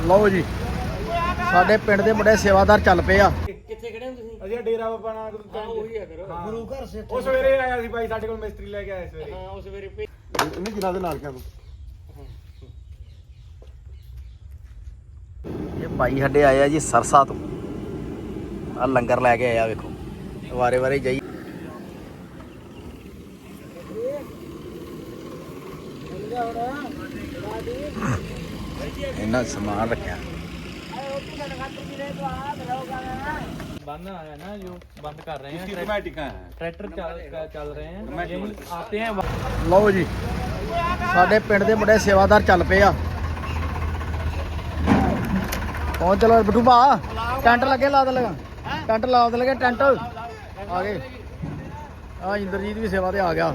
ਲਓ ਜੀ। ਸਾਡੇ ਪਿੰਡ ਦੇ ਮੁੰਡੇ ਸੇਵਾਦਾਰ ਚੱਲ ਪਏ ਆ। ਕਿੱਥੇ ਖੜੇ ਹੋ ਤੁਸੀਂ? ਅਸੀਂ ਡੇਰਾ ਬਾਬਾ ਨਾਨਕ ਹਾਂ ਉਹੀ ਆ ਕਰੋ। ਗੁਰੂ ਘਰ ਸੇ ਉਹ ਸਵੇਰੇ ਆਇਆ ਸੀ ਬਾਈ ਸਾਡੇ ਕੋਲ ਮਿਸਤਰੀ ਲੈ ਕੇ ਆਇਆ ਸਵੇਰੇ। ਹਾਂ ਉਸ ਵੇਰੇ ਭੇ- ਇਹਨੇ ਕਿਨਾਂ ਦੇ ਨਾਲ ਕਿਹਾ ਤੂੰ ਇਹ ਬਾਈ ਸਾਡੇ ਆਏ ਆ ਜੀ ਸਰਸਾ ਤੋਂ। ਆ ਲੰਗਰ ਲੈ ਕੇ ਆਇਆ ਵੇਖੋ। ਵਾਰੇ ਵਾਰੇ ਜਾਈ ਇਹਨਾਂ ਸਮਾਨ ਰੱਖਿਆ बंद आया ना जो बंद कर रहे हैं इसकी ऑटोमेटिक है ट्रैक्टर चल चल रहे हैं यही आते हैं ਲਓ ਜੀ ਸਾਡੇ ਪਿੰਡ ਦੇ ਮੁੰਡੇ ਸੇਵਾਦਾਰ ਚੱਲ ਪਏ ਆ ਪਹੁੰਚ ਚਲੋ ਬਟੂ ਭਾ ਟੈਂਟ ਲੱਗੇ ਲਾ ਦੇ ਲਗਾ ਟੈਂਟ ਲਾ ਦੇ ਲਗੇ ਟੈਂਟ ਆ ਗਏ ਆ ਇੰਦਰਜੀਤ ਵੀ ਸੇਵਾ ਤੇ ਆ ਗਿਆ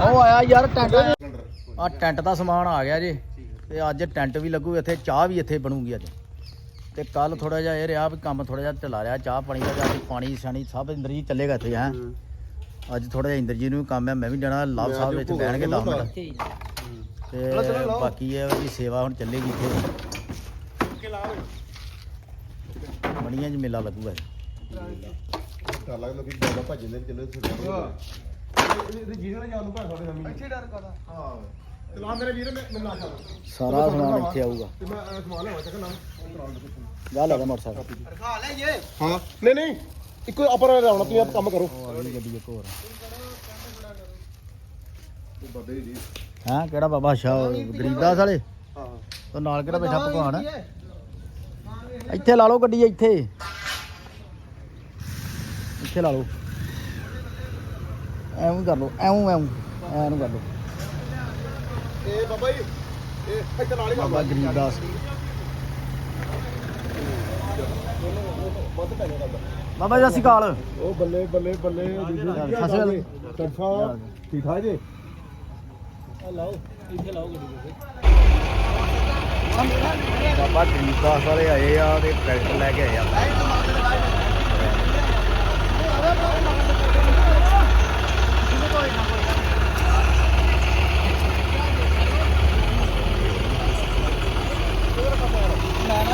ਉਹ ਆਇਆ ਯਾਰ ਟੈਂਟ। ਆ ਟੈਂਟ ਦਾ ਸਮਾਨ ਆ ਗਿਆ ਜੀ। ਤੇ ਅੱਜ ਟੈਂਟ ਵੀ ਲੱਗੂ ਇੱਥੇ ਚਾਹ ਵੀ ਇੱਥੇ ਬਣੂਗੀ ਅੱਜ। ਤੇ ਕੱਲ ਥੋੜਾ ਜਿਹਾ ਇਹ ਰਿਹਾ ਵੀ ਕੰਮ ਥੋੜਾ ਜਿਹਾ ਢਿੱਲਾ ਰਿਹਾ ਚਾਹ ਪਾਣੀ ਦਾ ਅੱਜ ਪਾਣੀ ਸ਼ਾਣੀ ਸਭ ਇੰਦਰਜੀਤ ਚੱਲੇਗਾ ਇੱਥੇ ਹੈ। ਅੱਜ ਥੋੜਾ ਜਿਹਾ ਇੰਦਰਜੀਤ ਨੂੰ ਵੀ ਕੰਮ ਹੈ ਮੈਂ ਵੀ ਜਾਣਾ ਲਾਭ ਸਾਹਿਬ ਵਿੱਚ ਬਹਿਣਗੇ 10 ਮਿੰਟ। ਤੇ ਬਾਕੀ ਇਹ ਵੀ ਸੇਵਾ ਹੁਣ ਚੱਲੇਗੀ ਇੱਥੇ। ਬੜੀਆਂ ਚ ਮੇਲਾ ਲੱਗੂਗਾ। ਜੀ। ਕਰ ਲੱਗ ਜ਼ਿਆਦਾ ਭੱਜਦੇ ਨੇ ਚਲੋ ਨਾਲ ਨੂੰ ਸਾਡੇ ਇੱਥੇ ਡਰ ਹਾਂ ਚਲਾ ਮੇਰੇ ਵੀਰ ਚੱਲ ਸਾਰਾ ਸਮਾਨ ਇੱਥੇ ਆਊਗਾ। ਤੇ ਮੈਂ ਅਹ, ਸਮਾਨ ਲਿਆਵਾਂ ਚੱਕ ਨਾ ਗਾ ਲੱਗਾ ਮੋਟਰਸਾਈਕਲ। ਹਾਂ। ਨਹੀਂ ਨਹੀਂ। ਇੱਕੋ ਆਪਰ ਲਾਉਣਾ ਤੁਸੀਂ ਆਪ ਕੰਮ ਕਰੋ। ਉਹ ਅਗਲੀ ਗੱਡੀ ਇੱਕ ਹੋਰ ਬੱਬੇ? ਜੀ ਹਾਂ ਕਿਹੜਾ ਬਾਬਾ ਸ਼ਾਹ ਗਰੀਬਦਾਸ ਵਾਲੇ? ਹਾਂ। ਉਹ ਨਾਲ ਕਿਹੜਾ ਬੈਠਾ ਭਗਵਾਨ? ਇੱਥੇ ਲਾ ਲਓ ਗੱਡੀ ਇੱਥੇ। ਇੱਥੇ ਲਾ ਲਓ। ਐਵੇਂ ਕਰ ਲਓ ਐਵੇਂ ਐਵੇਂ ਐਵੇਂ ਕਰ ਲਓ। ਇਹ ਬਾਬਾ ਜੀ ਇਹ ਇੱਥੇ ਨਾਲ ਹੀ ਬਾਬਾ ਗਰੀਬਦਾਸ ਬਾਬਾ ਜੀ ਸਤਿ ਸ਼੍ਰੀ ਅਕਾਲ। ਉਹ ਬੱਲੇ ਬੱਲੇ ਬੱਲੇ ਅਕਾਲ। ਤਰਫਾ ਠੀਕ ਠਾਕ ਜੀ? ਬਾਬਾ ਗਰੀਬਦਾਸ ਵਾਲੇ ਆਏ ਆ ਤੇ ਟਰੈਕਟਰ ਲੈ ਕੇ ਆਏ ਆ।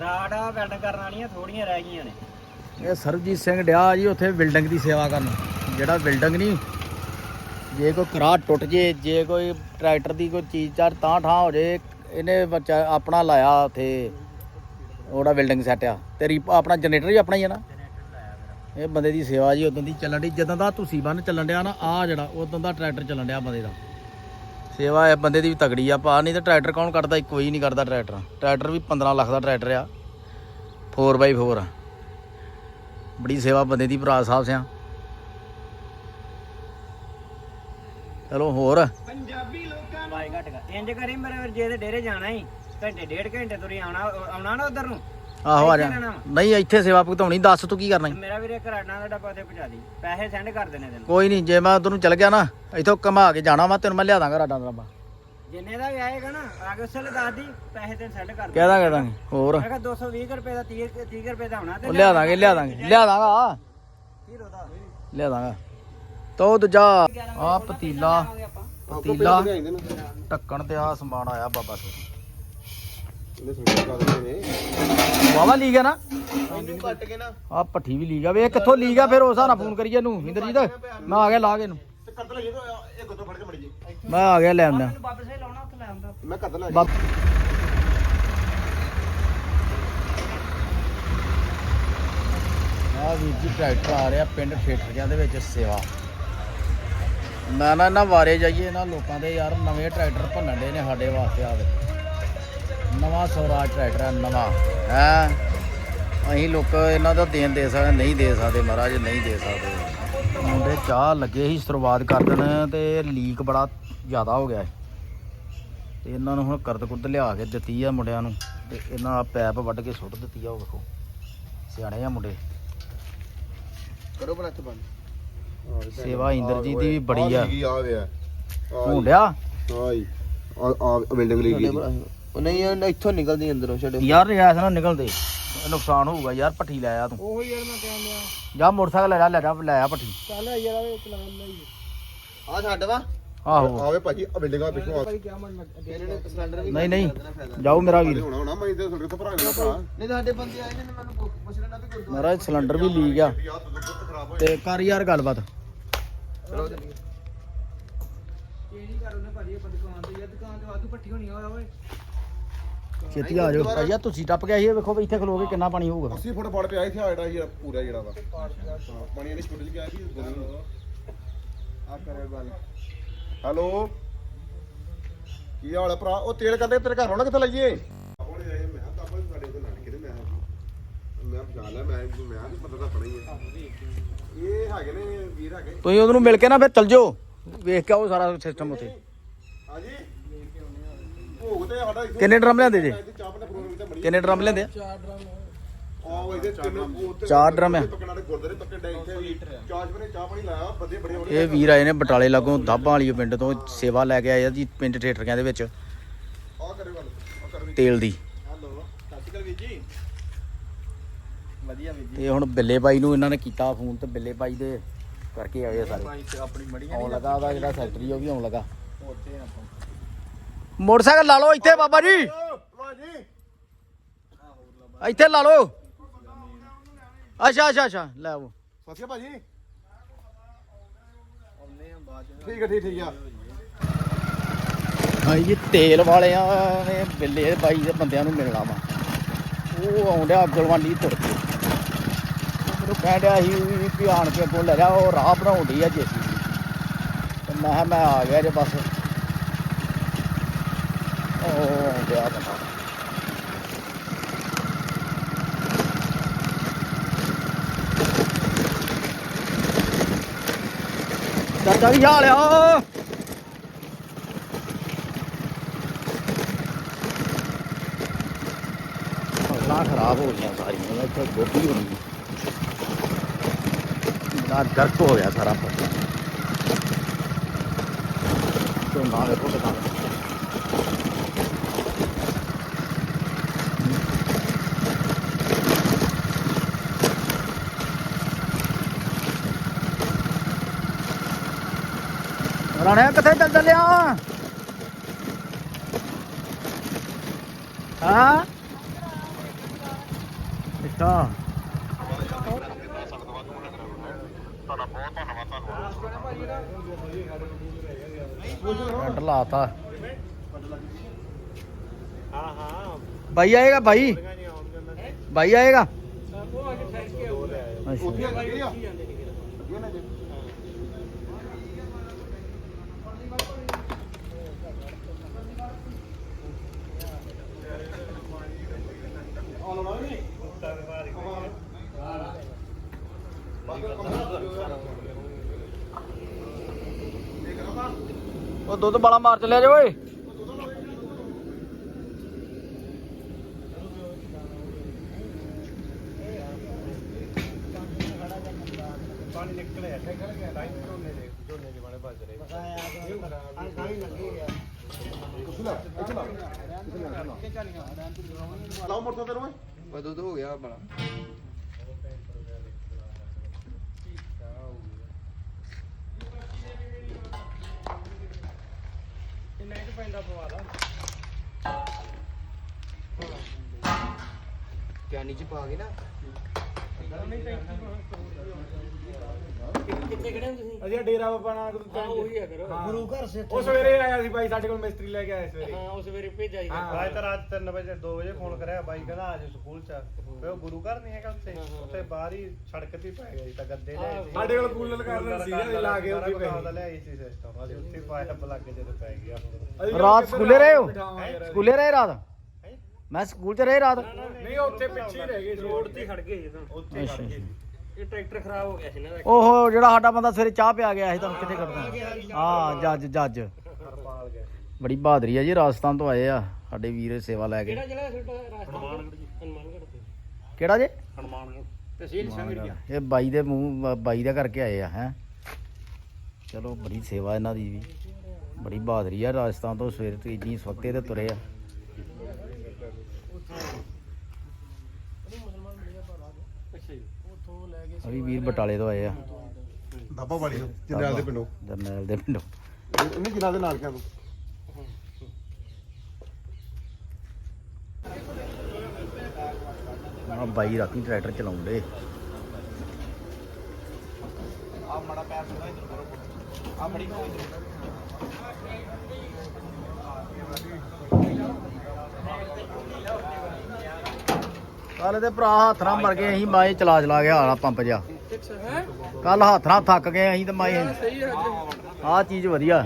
ਰਾੜਾ ਵੈਲਡ ਕਰਨ ਵਾਲੀਆਂ ਥੋੜੀਆਂ ਰਹਿ ਗਈਆਂ ਨੇ। ਇਹ ਸਰਬਜੀਤ ਸਿੰਘ ਡਿਆ ਜੀ ਉੱਥੇ ਬਿਲਡਿੰਗ ਦੀ ਸੇਵਾ ਕਰਨ। ਜਿਹੜਾ ਬਿਲਡਿੰਗ ਨਹੀਂ ਜੇ ਕੋਈ ਕਰਾ ਟੁੱਟ ਜੇ ਜੇ ਕੋਈ ਟਰੈਕਟਰ ਦੀ ਕੋਈ ਚੀਜ਼ ਚਾਰ ਤਾਂ ਠਾਂ ਹੋ ਜੇ, ਇਹਨੇ ਬੱਚਾ ਆਪਣਾ ਲਾਇਆ ਉੱਥੇ, ਉਹਦਾ ਬਿਲਡਿੰਗ ਸੈੱਟ ਆ। ਤੇ ਆਪਣਾ ਜਨਰੇਟਰ ਵੀ ਆਪਣਾ ਹੀ ਆ ਨਾ। ਇਹ ਬੰਦੇ ਦੀ ਸੇਵਾ ਜੀ ਉਦੋਂ ਦੀ ਚੱਲਣ ਦੀ ਜਦੋਂ ਦਾ ਤੁਸੀਂ ਬੰਨ ਚੱਲਣ ਡਿਆ ਨਾ ਆ ਜਿਹੜਾ ਉਦੋਂ ਦਾ ਟਰੈਕਟਰ ਚੱਲਣ ਡਿਆ ਬੰਦੇ ਦਾ। ਸੇਵਾ ਇਹ ਬੰਦੇ ਦੀ ਵੀ ਤਗੜੀ ਆ ਪਾ ਨਹੀਂ ਤੇ ਟਰੈਕਟਰ ਕੌਣ ਕੱਢਦਾ ਕੋਈ ਨਹੀਂ ਕੱਢਦਾ ਟਰੈਕਟਰ। ਟਰੈਕਟਰ ਵੀ 15 ਲੱਖ ਦਾ ਟਰੈਕਟਰ ਆ 4x4 ਆ। ਬੜੀ ਸੇਵਾ ਬੰਦੇ ਦੀ ਭਰਾ ਸਾਹਿਬ ਸਿਆ। ਚਲੋ ਹੋਰ। ਬਾਈ ਘਟ ਗਾ ਇੰਜ ਕਰੀ ਮੇਰੇ ਵੀਰ ਜੇ ਤੇ ਡੇਰੇ ਜਾਣਾ ਹੀ ਘੰਟੇ ਡੇਢ ਘੰਟੇ ਤੁਰੀ ਆਉਣਾ ਆਉਣਾ ਨਾ ਉਧਰ ਨੂੰ। ਆਹੋ ਆ ਜਾ। ਇੱਥੇ ਰਹਿਣਾ ਵਾ। ਨਹੀਂ ਇੱਥੇ ਸੇਵਾ ਭੁਗਤਾਉਣੀ ਦੱਸ ਤੂੰ ਕੀ ਕਰਨਾ ਈ? ਮੇਰਾ ਵੀਰੇ ਘਰਾਟਾਂ ਦਾ ਡੱਬਾ ਤੇ ਪਹੁੰਚਾ ਦੀ। ਪੈਸੇ ਸੈਂਡ ਕਰ ਦੇਣੇ ਤੈਨੂੰ। ਕੋਈ ਨਹੀਂ ਜੇ ਮੈਂ ਉਧਰ ਨੂੰ ਚੱਲ ਗਿਆ ਨਾ ਇੱਥੋਂ ਘਮਾ ਕੇ ਜਾਣਾ ਵਾ ਤੈਨੂੰ ਮੈਂ ਲਿਆ ਦਾਂਗਾ ਰਾਡਾ ਦਾ ਡੱਬਾ। ਜਿੰਨੇ ਦਾ ਵੀ ਆਏਗਾ ਨਾ ਆ ਕੇ ਉਸੇ ਵੇਲੇ ਦੱਸ ਦੀ ਪੈਸੇ ਤੈਨੂੰ ਸੈਂਡ ਕਰ ਦੇ ਕਹਿ ਦਾਂਗੇ ਦਾਂਗੇ ਹੋਰ। ਮੈਂ ਕਿਹਾ 220 ਰੁਪਏ ਦਾ 30 30 ਰੁਪਏ ਦਾ ਹੋਣਾ ਉਹ ਲਿਆ ਦਾਂਗੇ ਲਿਆ ਦਾਂਗੇ ਲਿਆ ਦਾਂਗਾ। ਹੀਰੋ ਦਾ। ਲਿਆ ਦਾਂਗਾ। ਤੋ ਦੂਜਾ ਆ ਪਤੀਲਾ ਪਤੀਲਾ। ਢੱਕਣ ਤੇ ਆ ਸਮਾਨ ਆਇਆ ਬਾਬਾ ਤੋਂ ਇਹਨੇ ਸੁਣਿਆ ਕਰ ਦਿੰਦੇ ਨੇ ਵਾਵਾ ਲੀਗਾ ਨਾ? ਇਹਨੂੰ ਕੱਟ ਕੇ ਨਾ। ਆ ਪੱਠੀ ਵੀ ਲੀਗਾ ਵੇ ਕਿੱਥੋਂ ਲੀਗਾ ਫਿਰ ਉਸ ਨਾਲ ਫੋਨ ਕਰੀਏ ਇਹਨੂੰ ਇੰਦਰਜੀਤ। ਮੈਂ ਆ ਗਿਆ ਲਾ ਕੇ ਇਹਨੂੰ। ਤੇ ਕੱਟ ਲੈ ਇਹ ਗੁੱਤੋਂ ਫੜ ਕੇ ਮੜ ਜੀ। ਮੈਂ ਆ ਗਿਆ ਲੈ ਆਉਂਦਾ। ਬਾਬੇ ਸੇ ਲਾਉਣਾ ਉੱਥੇ ਲੈ ਆਉਂਦਾ। ਮੈਂ ਕੱਟ ਲੈ ਬਾਬ ਆ ਵੀਰ ਜੀ ਟਰੈਕਟਰ ਆ ਰਿਹਾ ਪਿੰਡ ਠੇਠਰੀਆਂ ਦੇ ਵਿੱਚ ਸੇਵਾ। ਮੈਂ ਨਾ ਇਹਨਾਂ ਵਾਰੇ ਜਾਈਏ ਇਹਨਾਂ ਲੋਕਾਂ ਦੇ ਯਾਰ ਨਵੇਂ ਟਰੈਕਟਰ ਭੰਨਣ ਦੇ ਨੇ ਸਾਡੇ ਵਾਸਤੇ ਆਵੇ ਨਵਾਂ ਸਵਰਾਜ ਟਰੈਕਟਰ ਹੈ ਨਵਾਂ ਹੈ ਅਸੀਂ ਲੋਕ ਇਹਨਾਂ ਦਾ ਦੇਣ ਦੇ ਸਕਦੇ ਨਹੀਂ ਦੇ ਸਕਦੇ ਮਹਾਰਾਜ ਨਹੀਂ ਦੇ ਸਕਦੇ ਮੁੰਡੇ ਚਾਹ ਲੱਗੇ ਸੀ ਸ਼ੁਰੂਆਤ ਕਰ ਦੇਣ ਤੇ ਲੀਕ ਬੜਾ ਜ਼ਿਆਦਾ ਹੋ ਗਿਆ ਹੈ ਤੇ ਇਹਨਾਂ ਨੂੰ ਹੁਣ ਕਰਦ ਕੁਰਦ ਲਿਆ ਕੇ ਦਿੱਤੀ ਆ ਮੁੰਡਿਆਂ ਨੂੰ ਤੇ ਇਹਨਾਂ ਆ ਪੈਪ ਵੱਢ ਕੇ ਸੁੱਟ ਦਿੱਤੀ ਆ ਉਹ ਵੇਖੋ ਸਿਆਣੇ ਆ ਮੁੰਡੇ ਕਰੋ ਬਰਤ ਬੰਦ ਸੇਵਾ ਇੰਦਰਜੀਤ ਦੀ ਵੀ ਬੜੀ ਆ ਆ ਵੇ ਹੁੰਡਿਆ ਆ ਆ ਬਿਲਡਿੰਗ ਲਈ ਗਈ ਉਹ ਨਹੀਂ ਇਹ ਇੱਥੋਂ ਨਿਕਲਦੀ ਅੰਦਰੋਂ ਛੱਡੇ। ਯਾਰ ਰਿਆਸ ਨਾ ਨਿਕਲਦੇ। ਨੁਕਸਾਨ ਹੋਊਗਾ ਯਾਰ ਪੱਠੀ ਲੈ ਆ ਤੂੰ। ਉਹ ਯਾਰ ਮੈਂ ਕਹਿੰਦਾ ਜਾ ਮੋਟਰਸਾਈਕਲ ਲੈ ਜਾ ਲੈ ਜਾ ਲੈ ਆ ਪੱਠੀ। ਚੱਲ ਯਾਰ ਇਹ ਚਲਾਨ ਨਹੀਂ ਆ ਛੱਡ ਵਾ। ਆਹੋ। ਆਵੇ ਭਾਜੀ ਆ ਬਿਲਡਿੰਗਾਂ ਪਿੱਛੋਂ ਆ। ਭਾਈ ਕਿਆ ਮਨ ਲੱਗ। ਇਹਨਾਂ ਨੇ ਸਿਲੰਡਰ ਵੀ ਨਹੀਂ ਨਹੀਂ ਜਾਓ ਮੇਰਾ ਵੀਰ। ਹੋਣਾ ਹੋਣਾ ਮੈਂ ਤੇ ਤੁਹਾਡੇ ਤੋਂ ਭਰਾ ਮੇਰਾ ਭਰਾ। ਨਹੀਂ ਸਾਡੇ ਬੰਦੇ ਆਏ ਨੇ ਮੈਨੂੰ ਪੁੱਛ- ਲੈਣਾ ਵੀ ਗੁਰਦੁਆਰਾ। ਮਹਾਰਾਜ ਸਿਲੰਡਰ ਵੀ ਲੀਕ ਆ। ਤੂੰ ਕਰ ਯਾਰ ਗੱਲਬਾਤ। ਚਲੋ ਚੱਲੀਏ ਚੇਂਜ ਕਰ ਉਹਨੇ ਭਾਜੀ ਆਪਾਂ ਦੁਕਾਨ ਤੇ ਯਾਰ ਦੁਕਾਨ ਤੇ ਵਾਧੂ ਪੱਠੀ ਹੋਣੀ ਆ ਓਏ। ਛੇਤੀ ਆ ਜਾਓ। ਭਾਈਆ ਤੁਸੀਂ ਟੱਪ ਗਿਆ ਸੀ ਇਹ ਵੇਖੋ ਵੀ ਇੱਥੇ ਖਲੋ ਕੇ ਕਿੰਨਾ ਪਾਣੀ ਹੋਊਗਾ। 80 ਫੁੱਟ ਪੜ ਪਿਆ ਇੱਥੇ ਆ ਜਿਹੜਾ ਜਿਹੜਾ ਪੂਰਾ ਜਿਹੜਾ ਵਾ। ਹਾਂ, ਪਾਣੀ ਇਹਦੀ ਛੁੱਟ ਗਿਆ ਸੀ ਆ ਕਰੇ ਗੱਲ। ਹੈਲੋ? ਕੀ ਹਾਲ ਹੈ ਭਰਾ? ਉਹ ਤੇਲ ਕਰਦੇ ਤੇਰੇ ਘਰ ਹੋਣਾ ਕਿੱਥੇ ਲਈਏ? ਹੁਣ ਇਹ ਮੈਂ ਤਾਂ ਆਪਾਂ ਸਾਡੇ ਕੋਲ ਨਾਨਕੇ ਦੇ ਮੈਂ ਮੈਂ ਪਛਾਣ ਲਿਆ ਮੈਂ ਮੈਂ ਵੀ ਪਤਾ ਤਾਂ ਪੜਾ ਹੀ ਹੈ ਇਹ ਹੈਗੇ ਨੇ ਵੀਰ ਹੈਗੇ। ਤੁਸੀਂ ਉਹਨੂੰ ਮਿਲ ਕੇ ਨਾ ਫਿਰ ਚੱਲ ਜਾਓ। ਵੇਖ ਕੇ ਆਓ ਸਾਰਾ ਸਿਸਟਮ ਉੱਥੇ। ਹਾਂਜੀ? ਭੋਗ ਤੇ ਸਾਡਾ ਇੱਥੇ ਕਿੰਨੇ ਡਰਮ ਲਿਆਂਦੇ ਜੇ? ਚਾਹ ਪਤਾ ਪ੍ਰੋਗਰਾਮ ਤੇ ਬਣੀ ਕਿੰਨੇ ਡਰਮ ਲਿਆਂਦੇ ਆ? ਆਹ ਇਹਦੇ ਤਿੰਨ ਉਹ ਤੇ ਚਾਰ ਡਰਮ ਆ। ਪੱਕਣ ਵਾਲੇ ਗੁਰਦੁਆਰੇ ਪੱਕੇ ਡੇ ਇੱਥੇ ਚਾਹ ਬਰੇ ਚਾਹ ਪਾਣੀ ਲਾਇਆ ਬੰਦੇ ਬੜੇ ਬੜੇ ਇਹ ਵੀਰ ਆਏ ਨੇ ਬਟਾਲੇ ਲਾਗੋਂ ਦਾਬਾਂ ਵਾਲੀ ਪਿੰਡ ਤੋਂ ਸੇਵਾ ਲੈ ਕੇ ਆਏ ਆ ਜੀ ਪਿੰਡ ਠੇਠਰੀਆਂ ਦੇ ਵਿੱਚ। ਆ ਕਰੇ ਗੱਲ ਤੇਲ ਦੀ। ਹੈਲੋ ਸਤਿ ਸ਼੍ਰੀ ਅਕਾਲ ਵੀਰ ਜੀ। ਵਧੀਆ ਵੀਰ ਤੇ ਹੁਣ ਬਿੱਲੇ ਬਾਈ ਨੂੰ ਇਹਨਾਂ ਨੇ ਕੀਤਾ ਫੋਨ ਤੇ ਬਿੱਲੇ ਬਾਈ ਦੇ ਕਰਕੇ ਆਏ ਆ ਸਾਰੇ। ਆਪਣੀ ਮੜੀ ਆਉਣ ਲੱਗਾ ਉਹਦਾ ਜਿਹੜਾ ਸੈਕਟਰੀ ਉਹ ਵੀ ਆਉਣ ਲੱਗਾ। ਉੱਥੇ ਆਪਾਂ। ਮੋਟਰਸਾਈਕਲ ਲਾ ਲਓ ਇੱਥੇ ਬਾਬਾ ਜੀ। ਇੱਥੇ ਲਾ ਲਓ। ਅੱਛਾ ਅੱਛਾ ਅੱਛਾ ਲੈ ਆਵੋ ਸਤਿ ਭਾਜੀ। ਠੀਕ ਹੈ ਠੀਕ ਠੀਕ ਆ। ਹਾਂ ਜੀ ਤੇਲ ਵਾਲਿਆਂ ਨੇ ਬਿੱਲੇ ਬਾਈ ਦੇ ਬੰਦਿਆਂ ਨੂੰ ਮਿਲਣਾ ਵਾ। ਉਹ ਆਉਂਦਿਆ ਅਗਲਵਾਨੀ ਤੁਰ ਕੇ ਮੈਨੂੰ ਕਹਿ ਡਿਆ ਸੀ ਵੀ ਆਣ ਕੇ ਅੱਗੋਂ ਲੈ ਜਾ ਉਹ ਰਾਹ ਬਣਾਉਂਦੀ ਆ ਜੇਸੀ। ਤੇ ਮੈਂ ਮੈਂ ਆ ਗਿਆ ਜੇ ਬਸ। ਉਹ ਆਉਂਦਿਆ ਚਾਚਾ ਕੀ ਹਾਲ ਆ। ਫਸਲਾਂ ਖਰਾਬ ਹੋ ਗਈਆਂ ਸਾਰੀਆਂ ਇੱਥੇ ਗੋਭੀ ਹੋਣੀ ਨਾ ਗਰਕ ਹੋ ਗਿਆ ਸਾਰਾ। ਫਸਲ ਝੋਨਾ ਵੇਖੋ ਕਿਦਾਂ ਰਾਣੇ ਕਿੱਥੇ ਚੱਲ ਚੱਲਿਆ? ਹਾਂ? ਅੱਛਾ। ਕੱਟ ਲਾਤਾ। ਹਾਂ ਹਾਂ ਭਾਈ ਆਏਗਾ ਭਾਈ ਭਾਈ ਆਏਗਾ? ਉਹ ਕੇ ਉੱਥੇ ਉਹ ਦੁੱਧ ਬਾਲਾ ਮਾਰ ਚਲਿਆ ਜੇ ਓਏ ਪਾਣੀ ਨਿਕਲਿਆ ਨਿਕਲ ਗਿਆ ਤਾਂ ਝੋਨੇ ਦੇ ਝੋਨੇ ਦੇ ਭੱਜ ਰਹੇ ਲਾਓ ਮੋਟਰ ਤੇ ਰੋਏ। ਬਦੋ ਹੋ ਗਿਆ ਬੜਾ ਕਿੰਨਾ ਕੁ ਪੈਂਦਾ ਪਵਾ ਦਾ ਕੈਨੀ ਚ ਪਾ ਕੇ ਨਾ। ਅਸੀਂ ਡੇਰਾ ਬਾਬਾ ਨਾਨਕ ਤੋਂ ਉਹੀ ਹੈ ਫਿਰ। ਗੁਰੂ ਘਰ ਸੇ ਉਹ ਸਵੇਰੇ ਆਇਆ ਸੀ ਬਾਈ ਸਾਡੇ ਕੋਲ ਮਿਸਤਰੀ ਲੈ ਕੇ ਆਇਆ ਸਵੇਰੇ। ਹਾਂ ਉਹ ਸਵੇਰੇ ਭੇਜਿਆ ਸੀ। ਬਾਈ ਤਾਂ ਰਾਤ 3 ਵਜੇ 2 ਵਜੇ ਫੋਨ ਕਰਿਆ ਬਾਈ ਕਹਿੰਦਾ ਅੱਜ ਸਕੂਲ ਚ। ਆ। ਫਿਰ ਉਹ ਗੁਰੂ ਘਰ ਨਹੀਂ ਹੈਗਾ ਉੱਥੇ। ਉੱਥੇ ਬਾਹਰ ਹੀ ਸੜਕ ਤੇ ਹੀ ਪੈ ਗਿਆ ਸੀ ਤਾਂ ਗੱਦੇ ਲੈ ਸੀ। ਸਾਡੇ ਕੋਲ ਕੂਲਰ ਕਰਨ ਸੀ ਅਸੀਂ ਲਾ ਕੇ ਉੱਥੇ ਪਏ ਉਹਦਾ ਲੈ ਆਈ ਸੀ ਸਿਸਟਮ ਅਸੀਂ ਉੱਥੇ ਪਾਇਆ ਬਲੱਗ ਜਦੋਂ ਪੈ ਗਿਆ ਅਸੀਂ ਰਾਤ ਸਕੂਲੇ ਰਹੇ ਹੋ? ਬਿਠਾਵਾਂਗੇ ਯਾਰ। ਸਕੂਲੇ ਰਹੇ ਰਾਤ? ਮੈਂ ਸਕੂਲ 'ਚ ਰਹੇ ਰਾਤ? ਨਹੀਂ ਉੱਥੇ ਪਿੱਛੇ ਹੀ ਰਹਿ ਗਏ ਰੋਡ ਤੇ ਖੜ ਗਏ ਜਦੋਂ ਉੱਥੇ ਖੜ ਗਏ ਇਹ ਟਰੈਕਟਰ ਖਰਾਬ ਹੋ ਗਿਆ ਸੀ ਨਾ ਉਹ ਜਿਹੜਾ ਸਾਡਾ ਬੰਦਾ ਸਵੇਰੇ ਚਾਹ ਪਿਆ ਗਿਆ ਸੀ ਤੁਹਾਨੂੰ ਕਿੱਥੇ ਕਰਦਾ ਹਾਂ ਜੱਜ ਜੱਜ। ਹਰਪਾਲ ਗਏ ਬੜੀ ਬਹਾਦਰੀ ਆ ਜੀ ਰਾਜਸਥਾਨ ਤੋਂ ਆਏ ਆ ਸਾਡੇ ਵੀਰ ਸੇਵਾ ਲੈ ਕੇ। ਜਿਹੜਾ ਤੁਹਾਡਾ? ਰਾਜਸਥਾਨ ਹਨੂਮਾਨਗੜ੍ਹ ਤੋਂ। ਕਿਹੜਾ ਜੇ? ਹਨੂਮਾਨਗੜ੍ਹ। ਤਹਿਸੀਲ ਸੰਗੜੀਆ ਇਹ ਬਾਈ ਦੇ ਮੂੰਹ ਬਾਈ ਦਾ ਕਰਕੇ ਆਏ ਆ ਹੈ। ਚਲੋ ਬੜੀ ਸੇਵਾ ਇਹਨਾਂ ਦੀ ਵੀ। ਬੜੀ ਬਹਾਦਰੀ ਆ ਰਾਜਸਥਾਨ ਤੋਂ ਸਵੇਰ ਤੋਂ ਇੰਨੀ ਸਵਖਤੇ ਤੇ ਤੁਰੇ ਆ ਉਹ ਵੀ ਵੀਰ ਬਟਾਲੇ ਤੋਂ ਆਏ ਆ। ਦਾਬਾ ਵਾਲੀ ਤੋਂ ਜਨਰਲ ਦੇ ਪਿੰਡੋਂ। ਜਰਨੈਲ ਦੇ ਪਿੰਡੋਂ। ਉਹਨੇ ਕਿਨਾਂ ਦੇ ਨਾਲ ਕਿਹਾ ਤੂੰ। ਆ ਬਾਈ ਰਾਤੀ ਟਰੈਕਟਰ ਚਲਾਉਂਦੇ ਕੱਲ ਤੇ ਭਰਾ ਹੱਥ ਨਾਲ ਮਰ ਗਏ ਅਸੀਂ ਮਾਏ ਚਲਾ ਚਲਾ ਗਿਆ ਹਾਲਾ ਪੰਪ ਜਿਹਾ। ਕੱਲ ਹੱਥ ਨਾਲ ਥੱਕ ਗਏ ਅਸੀਂ ਤੇ ਮਾਏ ਆਹ ਚੀਜ਼ ਵਧੀਆ।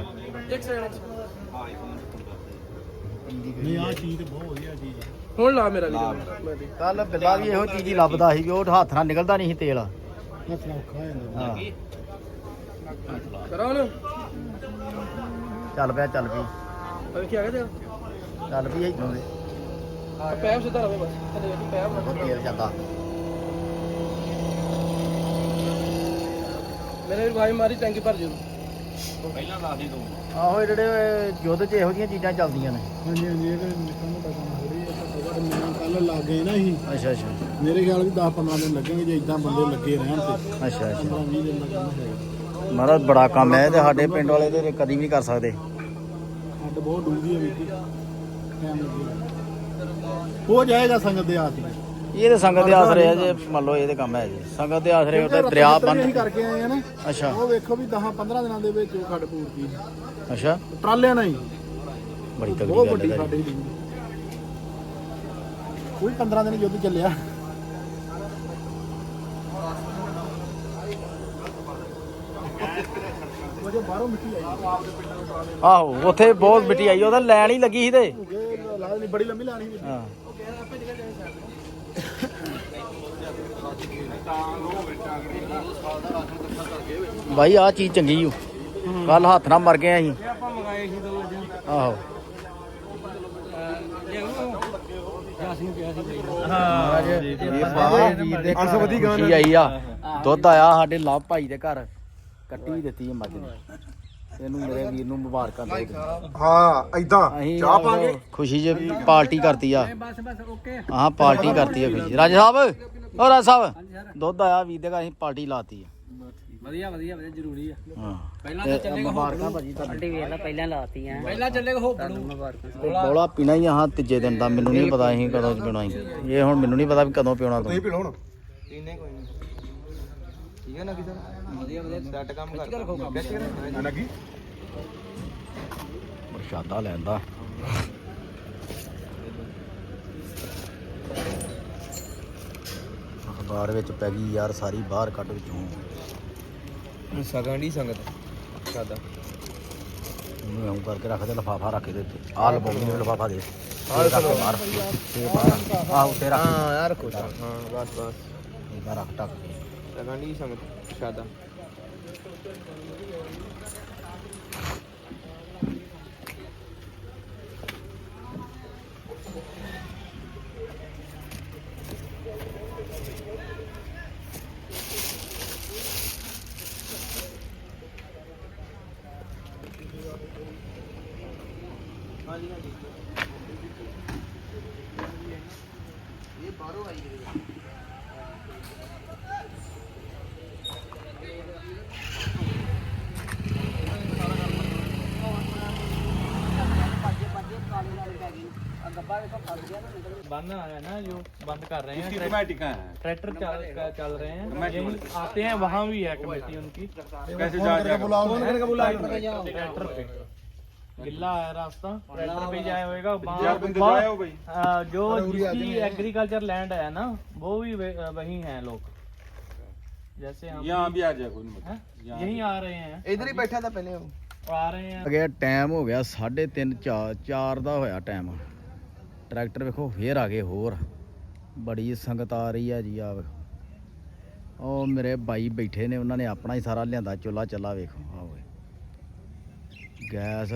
ਨਹੀਂ ਆ ਚੀਜ਼ ਤੇ ਬਹੁਤ ਵਧੀਆ ਚੀਜ਼ ਹੁਣ ਲਾ ਮੇਰਾ ਵੀਰ। ਕੱਲ ਬਿੱਲਾ ਵੀ ਇਹੋ ਚੀਜ਼ ਹੀ ਲੱਭਦਾ ਸੀ ਵੀ ਉਹ ਹੱਥ ਨਾਲ ਨਿਕਲਦਾ ਨਹੀਂ ਸੀ ਤੇਲ। ਮੈਂ ਔਖਾ ਹੋ। ਜਾਂਦਾ ਹਾਂ ਕਰਾਂ ਹੁਣ ਚੱਲ ਪਿਆ ਚੱਲ ਪਈ। ਕੀ ਆ ਗਿਆ ਚੱਲ ਪਈ ਇੱਥੋਂ ਦੇ ਪੈਪ ਸਿੱਧਾ ਰਵੇ ਬਸ ਥੱਲੇ ਵੇਖੀ ਪੈਪ ਨਾ ਤੇਲ ਜਾਂਦਾ ਮੇਰੇ ਵੀ ਭਾਈ ਮਾਰੀ ਟੈਂਕੀ ਭਰ ਜਿਓ ਆਹੋ ਇਹ ਜਿਹੜੇ ਯੁੱਧ 'ਚ ਇਹੋ ਜਿਹੀਆਂ ਚੀਜ਼ਾਂ ਚੱਲਦੀਆਂ ਨੇ। ਹਾਂਜੀ ਹਾਂਜੀ ਇਹ ਨਿਕਲਣ ਨੂੰ ਪਤਾ ਨਾ ਥੋੜੀ ਘੱਟੋ ਘੱਟ ਮੈਂ ਕੱਲ ਲੱਗ ਗਏ ਨਾ ਅਸੀਂ। ਅੱਛਾ ਅੱਛਾ। ਮੇਰੇ ਖਿਆਲ ਵੀ 10 15 ਦਿਨ ਲੱਗਣਗੇ ਜੇ ਇਦਾਂ ਬੰਦੇ ਲੱਗੇ ਰਹਿਣ ਤੇ। ਅੱਛਾ ਅੱਛਾ। 15 20 ਦਿਨ ਲੱਗਣਗੇ ਮਹਾਰਾਜ ਬੜਾ ਕੰਮ ਹੈ ਤੇ ਸਾਡੇ ਪਿੰਡ ਵਾਲੇ ਤੇ ਕਦੀ ਵੀ ਨਹੀਂ ਕਰ ਸਕਦੇ। ਹੱਡ ਬਹੁਤ ਡੂੰਘੀ ਹੈ ਵੀਰ ਟਾਈਮ ਲੱਗੇਗਾ ਹੋ ਜਾਏਗਾ ਸੰਗਤ ਦੇ ਆਸ ਵਿੱਚ। ਇਹ ਤੇ ਸੰਗਤ ਦੇ ਆਸਰੇ ਆ ਜੇ ਮੰਨ ਲਓ ਇਹ ਤੇ ਕੰਮ ਹੈ ਜੀ। ਸੰਗਤ ਦੇ ਆਸਰੇ ਉੱਤੇ ਦਰਿਆ ਬੰਨ ਕਰਕੇ ਆਏ ਆ ਨਾ। ਅੱਛਾ। ਉਹ ਵੇਖੋ ਵੀ 10 15 ਦਿਨਾਂ ਦੇ ਵਿੱਚ ਉਹ ਖੱਡ ਪੂਰਤੀ। ਅੱਛਾ। ਟਰਾਲਿਆਂ ਨਾਲ ਹੀ। ਬੜੀ ਤਗੜੀ ਬਹੁਤ ਗੱਲ ਵੱਡੀ ਹੈ ਸਾਡੇ ਦੀ ਕੋਈ 15 ਦਿਨ ਯੁੱਧ ਚੱਲਿਆ। ਵਜੇ ਬਾਹਰੋਂ ਮਿੱਟੀ ਆਈ। ਆਹੋ ਉੱਥੇ ਬਹੁਤ ਮਿੱਟੀ ਆਈ। ਉਹਦਾ ਲੈਣ ਹੀ ਲੱਗੀ ਸੀ ਤੇ। ਇਹ ਲਾਜ ਨਹੀਂ ਬੜੀ ਲੰਮੀ ਲਾਣੀ ਸੀ। ਹਾਂ। ਭਾਈ ਆ ਚੀਜ਼ ਚੰਗੀ ਓ। ਕੱਲ ਹੱਥ ਨਾਲ ਮਰ ਗਏ ਅਸੀਂ। ਆਪਾਂ ਮੰਗਾਏ ਸੀ ਦੋ ਅੱਜ। ਆਹੋ। ਜਸ ਨੂੰ ਕਿਹਾ ਸੀ ਬਈ। ਹਾਂ ਅਨਸਵਦੀ ਆਈ ਆ। ਦੁੱਧ ਆਇਆ ਸਾਡੇ ਲਵ ਭਾਈ ਦੇ ਘਰ। ਕੱਟੀ ਦਿੱਤੀ ਮੱਝ ਨੇ। ਇਹਨੂੰ ਮੇਰੇ ਵੀਰ ਨੂੰ ਮੁਬਾਰਕਾਂ ਦੇ ਦਿਓ। ਹਾਂ ਐਦਾਂ ਅਸੀਂ ਚਾਹ ਪਾ ਕੇ। ਖੁਸ਼ੀ 'ਚ ਪਾਰਟੀ ਕਰਤੀ ਆ। ਬਸ ਬਸ ਓਕੇ। ਹਾਂ ਪਾਰਟੀ ਕਰਤੀ ਆ ਖੁਸ਼ੀ ਰਾਜ ਸਾਹਿਬ ਓ ਰਾਜ ਸਾਹਿਬ ਦੁੱਧ ਆਇਆ ਵੀਰ ਦੇ ਘਰ ਅਸੀਂ ਪਾਰਟੀ ਲਾਤੀ ਆ। ਵਧੀਆ ਵਧੀਆ ਵਧੀਆ ਜ਼ਰੂਰੀ ਆ। ਹਾਂ। ਪਹਿਲਾਂ ਤੇ ਮੁਬਾਰਕਾਂ ਭਾਜੀ ਤੁਹਾਨੂੰ ਅੱਡੀ ਵੇਖ ਲੈ ਪਹਿਲਾਂ ਲਾਤੀਆਂ ਪਹਿਲਾਂ ਚੱਲੇਗਾ ਹੋ ਬੜੂ ਬੋਲਾ ਪੀਣਾ ਹੀ ਆ ਹਾਂ ਤੀਜੇ ਦਿਨ ਦਾ ਮੈਨੂੰ ਨਹੀਂ ਪਤਾ ਅਸੀਂ ਕਦੋਂ ਪੀਣਾ ਸੀ ਇਹ ਹੁਣ ਮੈਨੂੰ ਨਹੀਂ ਪਤਾ ਵੀ ਕਦੋਂ ਪੀਣਾ ਤੂੰ ਤੁਸੀਂ। ਪੀ ਲਓ ਹੁਣ। ਪੀਨੇ ਕੋਈ ਨਹੀਂ ਠੀਕ ਹੈ ਨਾ ਕਿਸਨ ਵਧੀਆ ਵਧੀਆ ਸੈੱਟ ਕੰਮ ਕਰ ਲੱਗੀ ਪ੍ਰਸ਼ਾਦਾ ਲੈਂਦਾ। ਅਖਬਾਰ ਵਿੱਚ ਪੈ ਗਈ ਯਾਰ ਸਾਰੀ ਬਾਹਰ ਕੱਢ ਵਿੱਚੋਂ। ਸਗਾਂ ਦੀ ਸੰਗਤ ਸਾਦਾ ਇਹਨੂੰ ਐਂ ਕਰਕੇ ਰੱਖ ਦੇ ਲਫਾਫਾ ਰੱਖ ਦੇ ਉੱਤੇ। ਆਹ ਲਫਾਫੇ ਨੂੰ ਲਫਾਫਾ ਦੇ। ਆਹ ਬਾਹਰ। ਤੇ ਬਾਹਰ। ਆਹ ਉੱਤੇ ਰੱਖ। ਹਾਂ ਯਾਰ ਖੁਸ਼ ਹਾਂ ਬਸ ਬਸ। ਇਹਦਾ ਰੱਖ ਟੱਕ ਲਗਾਣੀ ਸੰਗਤ ਪ੍ਰਸ਼ਾਦਾ ਹਾਂਜੀ ਹਾਂਜੀ। ਇਹ ਬਾਹਰੋਂ ਆਈ ਹੈ। बंद आया ना जो बंद कर रहे हैं ट्रैक्टर चल, चल रहे हैं। आते हैं वहाँ भी है कमेटी उनकी। ट्रैक्टर पे। गिल्ला है रास्ता। ट्रैक्टर पे जो जिसकी एग्रीकल्चर लैंड है ना वो भी वही है लोग। जैसे यहाँ भी आ जाए यही आ रहे हैं। इधर ही बैठा था पहले आ रहे हैं। टाइम हो गया साढ़े तीन चार चार का होया टाइम ਟਰੈਕਟਰ ਵੇਖੋ, ਫੇਰ ਆ ਗਏ ਹੋਰ। ਬੜੀ ਸੰਗਤ ਆ ਰਹੀ ਹੈ ਜੀ ਆ ਵੇਖੋ। ਉਹ ਮੇਰੇ ਬਾਈ ਬੈਠੇ ਨੇ, ਉਹਨਾਂ ਨੇ ਆਪਣਾ ਹੀ ਸਾਰਾ ਲਿਆਂਦਾ, ਚੁੱਲਾ ਚੱਲਾ ਵੇਖੋ ਆ ਓਏ। ਗੈਸ,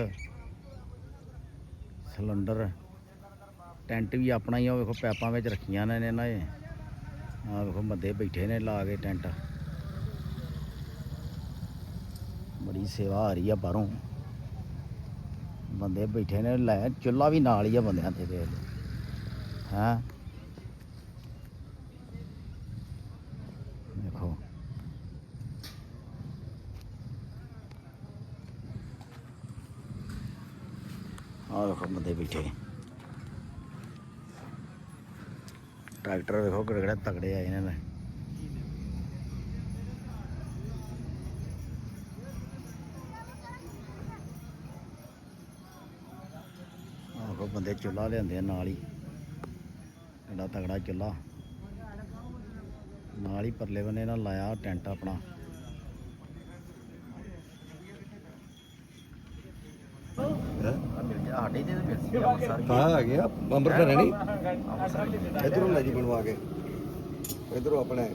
ਸਿਲੰਡਰ, ਟੈਂਟ ਵੀ ਆਪਣਾ ਹੀ ਆ, ਉਹ ਵੇਖੋ, ਪੈਪਾਂ ਵਿੱਚ ਰੱਖੀਆਂ ਨੇ, ਇਹਨਾਂ ਨੇ ਆ ਵੇਖੋ, ਬੰਦੇ ਬੈਠੇ ਨੇ ਲਾ ਕੇ ਟੈਂਟ। ਬੜੀ ਸੇਵਾ ਆ ਰਹੀ ਆ ਬਾਹਰੋਂ। ਬੰਦੇ ਬੈਠੇ ਨੇ, ਲੈ, ਚੁੱਲਾ ਵੀ ਨਾਲ ਹੀ ਆ ਬੰਦਿਆਂ ਦੇ ਦੇਖ ਹੈਂ। ਦੇਖੋ। ਆਹ ਦੇਖੋ ਬੰਦੇ ਬੈਠੇ। ਟਰੈਕਟਰ ਦੇਖੋ ਕਿਹੜੇ ਕਿਹੜੇ ਤਗੜੇ ਆਏ ਨੇ। ਲੈ ਬੰਦੇ ਚੁੱਲਾ ਲਿਆਂਦੇ ਨਾਲ ਹੀ। ਐਡਾ ਤਗੜਾ ਚੁੱਲਾ। ਨਾਲ ਹੀ ਪਰਲੇ ਬੰਨੇ ਨਾਲ ਲਾਇਆ ਟੈਂਟ ਆਪਣਾ। ਸਾਡੇ ਤੇ ਮਿਲ ਸੀ ਅੰਮ੍ਰਿਤਸਰ ਹਾਂ ਆ। ਗਿਆ ਅੰਮ੍ਰਿਤਸਰ ਹੈ ਨਹੀਂ? ਇਧਰੋਂ ਲੈ ਜੀ ਬਣਵਾ ਕੇ। ਇਧਰੋਂ ਆਪਣੇ।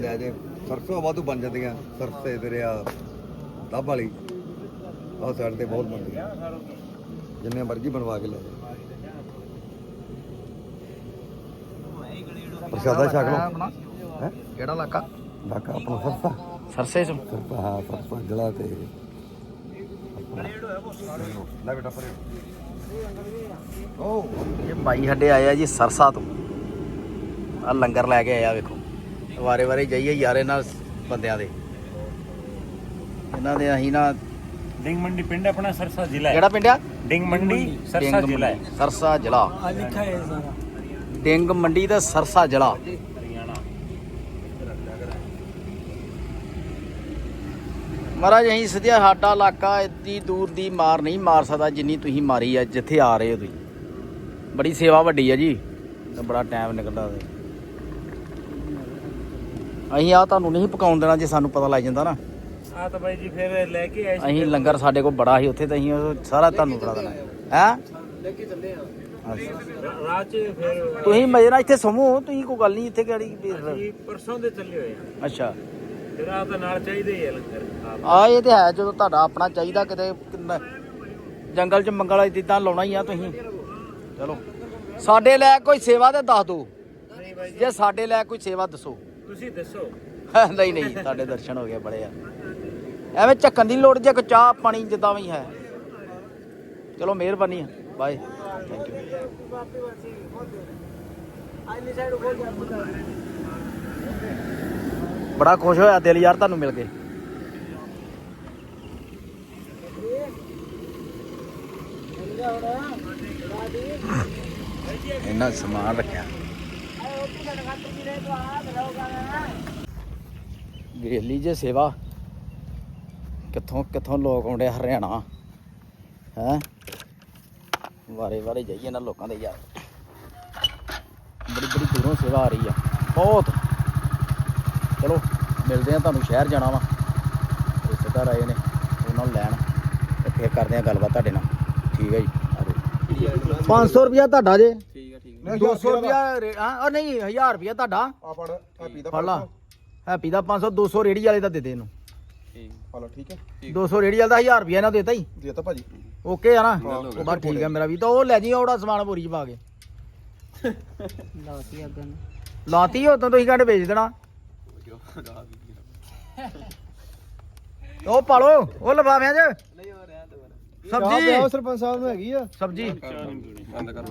ਲੈ ਜੇ। ਸਰਸੋਂ ਵਾਧੂ ਬਣ ਜਾਂਦੀਆਂ। ਸਰਸੇ ਤੇਰੇ ਆ ਦੱਬ ਵਾਲੀ। ਆਹ ਸਾਈਡ ਤੇ ਬਹੁਤ ਬਣਦੀਆਂ ਜਿੰਨੇ ਮਰਜ਼ੀ ਬਣਵਾ ਕੇ ਲੈ ਜਾ ਪ੍ਰਸ਼ਾਦਾ ਛਕ ਲਓ। ਹੈ? ਕਿਹੜਾ ਇਲਾਕਾ? ਬਾਕਾ ਆਪਣਾ ਸਰਸਾ ਸਰਸੇ ਚ। ਸਰਸਾ ਹਾਂ ਸਰਸਾ ਜਲਾ ਤੇ। ਲੈ ਬੇਟਾ ਪਰੇ ਉਹ ਇਹ ਬਾਈ ਸਾਡੇ ਆਏ ਆ ਜੀ ਸਰਸਾ ਤੋਂ। ਆ ਲੰਗਰ ਲੈ ਕੇ ਆਇਆ ਵੇਖੋ। ਵਾਰੇ ਵਾਰੇ ਜਾਈਏ ਯਾਰੇ ਨਾਲ ਬੰਦਿਆਂ ਦੇ। ਇਹਨਾਂ ਦੇ ਅਸੀਂ ਨਾ ਡਿੰਗ ਮੰਡੀ ਪਿੰਡ ਆਪਣਾ ਸਰਸਾ ਜ਼ਿਲ੍ਹਾ ਹੈ। ਕਿਹੜਾ ਪਿੰਡ ਆ? ਡਿੰਗ ਮੰਡੀ ਸਰਸਾ ਜ਼ਿਲ੍ਹਾ ਹੈ। ਸਰਸਾ ਜ਼ਿਲ੍ਹਾ। ਆ ਲਿਖਿਆ ਹੈ ਸਾਰਾ। ਡਿੰਗ ਮੰਡੀ ਤੇ ਸਰਸਾ ਜ਼ਿਲ੍ਹਾ। ਮਹਾਰਾਜ ਅਸੀਂ ਸਿੱਧਿਆ ਸਾਡਾ ਇਲਾਕਾ ਇੰਨੀ ਦੂਰ ਦੀ ਮਾਰ ਨਹੀਂ ਮਾਰ ਸਕਦਾ ਜਿੰਨੀ ਤੁਸੀਂ ਮਾਰੀ ਆ ਜਿੱਥੇ ਆ ਰਹੇ ਹੋ ਤੁਸੀਂ। ਬੜੀ ਸੇਵਾ ਵੱਡੀ ਆ ਜੀ। ਬੜਾ ਟਾਈਮ ਨਿਕਲਦਾ ਅਸੀਂ ਆ ਤੁਹਾਨੂੰ ਨਹੀਂ ਪਕਾਉਣ ਦੇਣਾ ਜੇ ਸਾਨੂੰ ਪਤਾ ਲੱਗ ਜਾਂਦਾ ਨਾ। ਅਸੀਂ ਲੰਗਰ ਸਾਡੇ ਕੋਲ ਬੜਾ ਸੀ ਉੱਥੇ ਤਾਂ ਸਾਰਾ ਤੁਹਾਨੂੰ ਫੜਾ ਦੇਣਾ। ਹੈ? ਤੁਸੀਂ ਮਜੇ ਨਾਲ ਇੱਥੇ ਸਮੋ ਤੁਸੀਂ ਕੋਈ ਗੱਲ ਨਹੀਂ ਇੱਥੇ ਕਿਹੜੀ ਪਰਸੋਂ ਦੇ ਚੱਲੇ ਹੋਏ ਅੱਛਾ। ਫਿਰ ਨਾਲ ਚਾਹੀਦਾ ਆ ਲੰਗਰ ਆ ਇਹ ਤੇ ਹੈ ਜਦੋਂ ਤੁਹਾਡਾ ਆਪਣਾ ਚਾਹੀਦਾ ਕਿਤੇ ਜੰਗਲ ਚ ਮੰਗਲ ਜਿੱਦਾਂ ਲਾਉਣਾ ਹੀ ਆ ਤੁਸੀਂ। ਚਲੋ। ਸਾਡੇ ਲੈ ਕੋਈ ਸੇਵਾ ਤੇ ਦੱਸ ਦੋ। ਜੇ। ਸਾਡੇ ਲੈ ਕੋਈ ਸੇਵਾ ਦੱਸੋ। ਤੁਸੀਂ ਦੱਸੋ। ਨਹੀਂ ਨਹੀਂ ਤੁਹਾਡੇ ਦਰਸ਼ਨ ਹੋ ਗਏ ਬੜੇ ਆ। ਐਵੇਂ ਝੱਕਣ ਦੀ ਲੋੜ ਜੇ ਕੋਈ ਚਾਹ ਪਾਣੀ ਜਿੱਦਾਂ ਵੀ ਹੈ। ਚਲੋ, ਮਿਹਰਬਾਨੀ ਬਾਏ ਥੈਂਕ ਯੂ ਬੜਾ ਖੁਸ਼ ਹੋਇਆ ਦਿਲ ਯਾਰ ਤੁਹਾਨੂੰ ਮਿਲ ਕੇ। ਇਹਨਾਂ ਸਮਾਨ ਰੱਖਿਆ। ਵੇਲੀ ਜੇ ਸੇਵਾ ਕਿੱਥੋਂ ਕਿੱਥੋਂ ਲੋਕ ਆਉਂਦੇ ਹਰਿਆਣਾ। ਹੈ? ਵਾਰੇ ਵਾਰੇ ਜਾਈਏ ਨਾ ਲੋਕਾਂ ਦੇ ਯਾਰ। ਬੜੀ ਬੜੀ ਦੂਰੋਂ ਸੇਵਾ ਆ ਰਹੀ ਆ। ਬਹੁਤ। ਚਲੋ ਮਿਲਦੇ ਆ ਤੁਹਾਨੂੰ ਸ਼ਹਿਰ ਜਾਣਾ ਵਾ। ਰਿਸ਼ਤੇਦਾਰ ਆਏ ਨੇ ਉਹਨਾਂ ਨੂੰ ਲੈਣ। ਤੇ ਫੇਰ ਕਰਦੇ ਆ ਗੱਲਬਾਤ ਤੁਹਾਡੇ ਨਾਲ। ਠੀਕ ਹੈ ਜੀ। ਆ ਜਾਓ 500 ਰੁਪਿਆ ਤੁਹਾਡਾ ਜੇ। ਠੀਕ ਹੈ ਠੀਕ 200 ਰੁਪਿਆ ਹਾਂ ਉਹ ਨਹੀਂ 1000 ਰੁਪਿਆ ਤੁਹਾਡਾ। ਆ ਫੜ ਹੈਪੀ ਦਾ ਫੜ ਲਾ। ਹੈਪੀ ਦਾ 500 200 ਰੇੜੀ ਵਾਲੇ ਦਾ ਦੇ ਦੇ ਇਹਨੂੰ। ਲਾ ਠੀਕ ਹੈ? 200 ਰੇੜੀ ਵਾਲਾ ਦਾ 1000 ਰੁਪਿਆ ਇਹਨਾਂ ਦੇਤਾ ਹੀ। ਦੇ ਤਾ ਭਾਜੀ। ਓਕੇ ਆ ਨਾ? ਉਹ ਬਸ ਠੀਕ ਹੈ ਮੇਰਾ ਵੀ ਤਾਂ ਉਹ ਲੈ ਜੀ ਉਹਦਾ ਸਮਾਨ ਬੋਰੀ ਚ ਪਾ ਕੇ। ਲਾਤੀ ਉਹ ਤਾਂ ਤੁਸੀਂ ਕਹਿੰਦੇ ਵੇਚ ਦੇਣਾ। ਉਹ ਪਾਲੋ ਉਹ ਲਫਾਫਿਆਂ 'ਚ। ਸਬਜੀ। ਸਰਪੰਚ ਸਾਹਿਬ ਨੂੰ ਹੈਗੀ ਆ। ਸਬਜੀ। ਬੰਦ ਕਰ